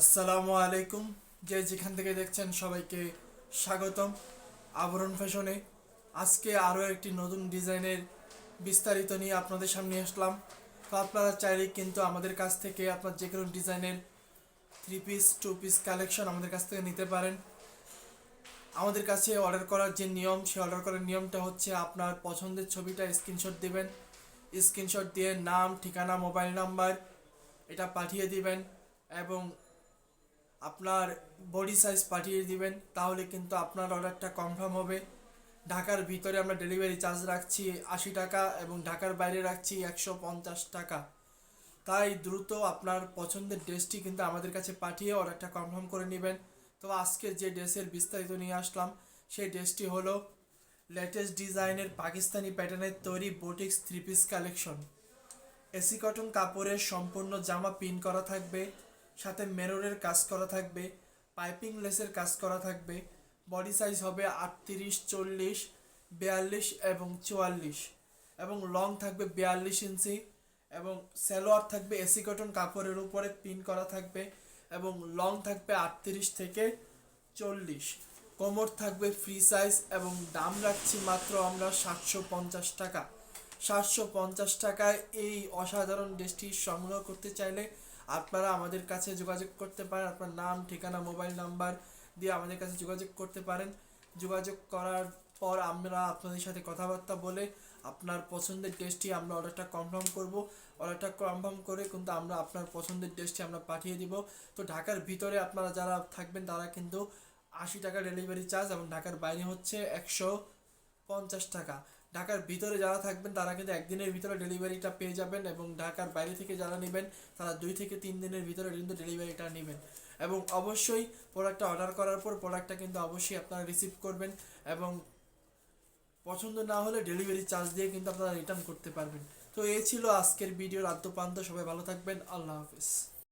আসসালামু আলাইকুম। যে যেখান থেকে দেখছেন সবাইকে স্বাগতম আবরণ ফ্যাশনে। আজকে আরও একটি নতুন ডিজাইনের বিস্তারিত নিয়ে আপনাদের সামনে আসলাম। তো আপনারা চাইলে কিন্তু আমাদের কাছ থেকে আপনার যে কোনো ডিজাইনের three piece two piece collection আমাদের কাছ থেকে নিতে পারেন। আমাদের কাছে অর্ডার করার যে নিয়ম সেই অর্ডার করার নিয়মটা হচ্ছে আপনার পছন্দের ছবিটা স্ক্রিনশট দেবেন। স্ক্রিনশট দিয়ে নাম, ঠিকানা মোবাইল নাম্বার এটা পাঠিয়ে দিবেন এবং আপনার বডি সাইজ পাঠিয়ে দিবেন, তাহলে কিন্তু আপনার অর্ডারটা কনফার্ম হবে। ঢাকার ভিতরে আমরা ডেলিভারি চার্জ রাখছি আশি টাকা এবং ঢাকার বাইরে রাখছি একশো পঞ্চাশ টাকা। তাই দ্রুত আপনার পছন্দের ড্রেসটি কিন্তু আমাদের কাছে পাঠিয়ে অর্ডারটা কনফার্ম করে নেবেন। তো আজকে যে ড্রেসের বিস্তারিত নিয়ে আসলাম, সেই ড্রেসটি হলো লেটেস্ট ডিজাইনের পাকিস্তানি প্যাটার্নের তৈরি boutiques three piece collection AC cotton কাপড়ের সম্পূর্ণ জামা পিন করা থাকবে। সাথে মেররের কাজ করা থাকবে পাইপিং লেসের কাজ করা থাকবে, বডি সাইজ হবে আটত্রিশ, চল্লিশ, বিয়াল্লিশ এবং চুয়াল্লিশ এবং লং থাকবে বিয়াল্লিশ ইঞ্চি এবং সালোয়ার থাকবে এসি কটন কাপড়ের উপরে পিন করা থাকবে এবং লং থাকবে আটত্রিশ থেকে চল্লিশ। কোমর থাকবে ফ্রি সাইজ এবং দাম রাখছি মাত্র আমরা সাতশো পঞ্চাশ টাকা। সাতশো পঞ্চাশ টাকায় এই অসাধারণ ড্রেসটি সংগ্রহ করতে চাইলে আপনারা আমাদের কাছে যোগাযোগ করতে পারেন, আপনার নাম, ঠিকানা, মোবাইল নাম্বার দিয়ে আমাদের কাছে যোগাযোগ করতে পারেন। যোগাযোগ করার পর আমরা আপনাদের সাথে কথাবার্তা বলে আপনার পছন্দের ড্রেসটি আমরা অর্ডারটা কনফার্ম করব। অর্ডারটা কনফার্ম করে কিন্তু আমরা আপনার পছন্দের ড্রেসটি আমরা পাঠিয়ে দিব। তো ঢাকার ভিতরে আপনারা যারা থাকবেন তারা কিন্তু আশি টাকা ডেলিভারি চার্জ এবং ঢাকার বাইরে হচ্ছে একশো পঞ্চাশ টাকা। ঢাকার ভিতরে যারা থাকবেন, তারা কিন্তু একদিনের ভিতরে ডেলিভারিটা পেয়ে যাবেন এবং ঢাকার বাইরে থেকে যারা নেবেন, তারা দুই থেকে তিন দিনের ভিতরে কিন্তু ডেলিভারিটা নেবেন। এবং অবশ্যই প্রোডাক্টটা অর্ডার করার পর প্রোডাক্টটা কিন্তু অবশ্যই আপনারা রিসিভ করবেন এবং পছন্দ না হলে ডেলিভারি চার্জ দিয়ে কিন্তু আপনারা রিটার্ন করতে পারবেন। তো এই ছিল আজকের ভিডিওর আদ্যপান্ত। সবাই ভালো থাকবেন। আল্লাহ হাফিজ।